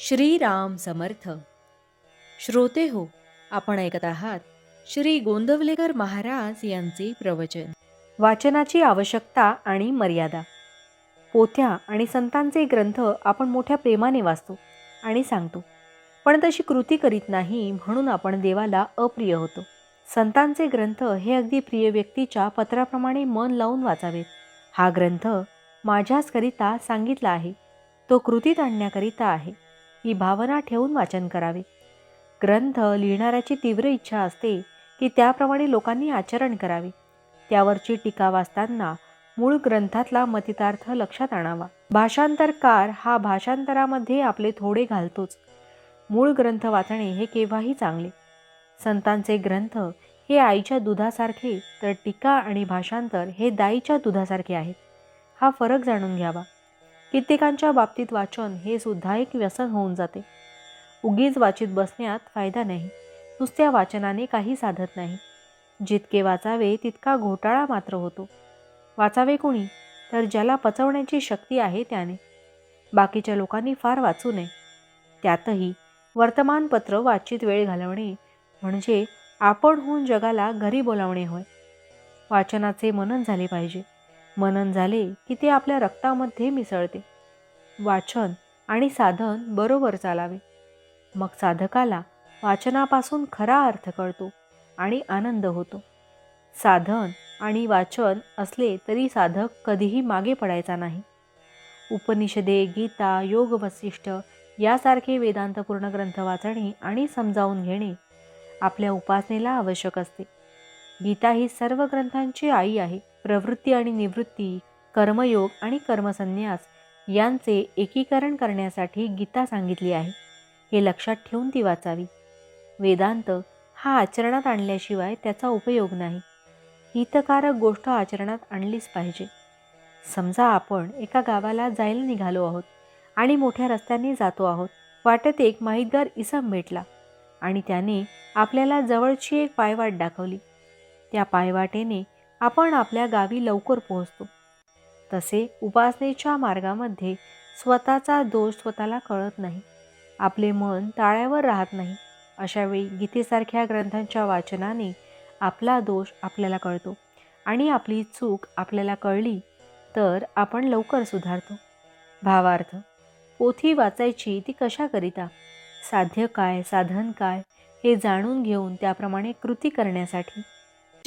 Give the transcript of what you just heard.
श्रीराम समर्थ. श्रोते हो आपण ऐकत आहात श्री गोंदवलेकर महाराज यांचे प्रवचन. वाचनाची आवश्यकता आणि मर्यादा. पोथ्या आणि संतांचे ग्रंथ आपण मोठ्या प्रेमाने वाचतो आणि सांगतो. पण तशी कृती करीत नाही म्हणून आपण देवाला अप्रिय होतो. संतांचे ग्रंथ हे अगदी प्रिय व्यक्तीच्या पत्राप्रमाणे मन लावून वाचावेत. हा ग्रंथ माझ्याचकरिता सांगितला आहे. तो कृतीत आणण्याकरिता आहे. ही भावना ठेवून वाचन करावे. ग्रंथ लिहिणाऱ्याची तीव्र इच्छा असते की त्याप्रमाणे लोकांनी आचरण करावे. त्यावरची टीका वाचताना मूळ ग्रंथातला मतितार्थ लक्षात आणावा. भाषांतरकार हा भाषांतरामध्ये आपले थोडे घालतोच. मूळ ग्रंथ वाचणे हे केव्हाही चांगले. संतांचे ग्रंथ हे आईच्या दुधासारखे तर टीका आणि भाषांतर हे दाईच्या दुधासारखे आहेत. हा फरक जाणून घ्यावा. कित्येकांच्या बाबतीत वाचन हे सुद्धा एक व्यसन होऊन जाते. उगीच वाचित बसण्यात फायदा नाही. नुसत्या वाचनाने काही साधत नाही. जितके वाचावे तितका घोटाळा मात्र होतो. वाचावे कोणी? तर ज्याला पचवण्याची शक्ती आहे त्याने. बाकीच्या लोकांनी फार वाचू नये. त्यातही वर्तमानपत्र वाचित वेळ घालवणे म्हणजे आपण होऊन जगाला घरी बोलावणे होय. वाचनाचे मनन झाले पाहिजे. मनन झाले की ते आपल्या रक्तामध्ये मिसळते. वाचन आणि साधन बरोबर चालावे. मग साधकाला वाचनापासून खरा अर्थ कळतो आणि आनंद होतो. साधन आणि वाचन असले तरी साधक कधीही मागे पडायचा नाही. उपनिषदे गीता योग वसिष्ठ यासारखे वेदांतपूर्ण ग्रंथ वाचणे आणि समजावून घेणे आपल्या उपासनेला आवश्यक असते. गीता ही सर्व ग्रंथांची आई आहे. प्रवृत्ती आणि निवृत्ती कर्मयोग आणि कर्मसन्यास यांचे एकीकरण करण्यासाठी गीता सांगितली आहे. हे लक्षात ठेवून ती वाचावी. वेदांत हा आचरणात आणल्याशिवाय त्याचा उपयोग नाही. हितकारक गोष्ट आचरणात आणलीच पाहिजे. समजा आपण एका गावाला जायला निघालो आहोत आणि मोठ्या रस्त्याने जातो आहोत. वाटत एक माहितगार इसम भेटला आणि त्याने आपल्याला जवळची एक पायवाट दाखवली. त्या पायवाटेने आपण आपल्या गावी लवकर पोहोचतो. तसे उपासनेच्या मार्गामध्ये स्वतःचा दोष स्वतःला कळत नाही. आपले मन ताळ्यावर राहत नाही. अशावेळी गीतेसारख्या ग्रंथांच्या वाचनाने आपला दोष आपल्याला कळतो आणि आपली चूक आपल्याला कळली तर आपण लवकर सुधारतो. भावार्थ पोथी वाचायची ती कशाकरिता? साध्य काय साधन काय हे जाणून घेऊन त्याप्रमाणे कृती करण्यासाठी.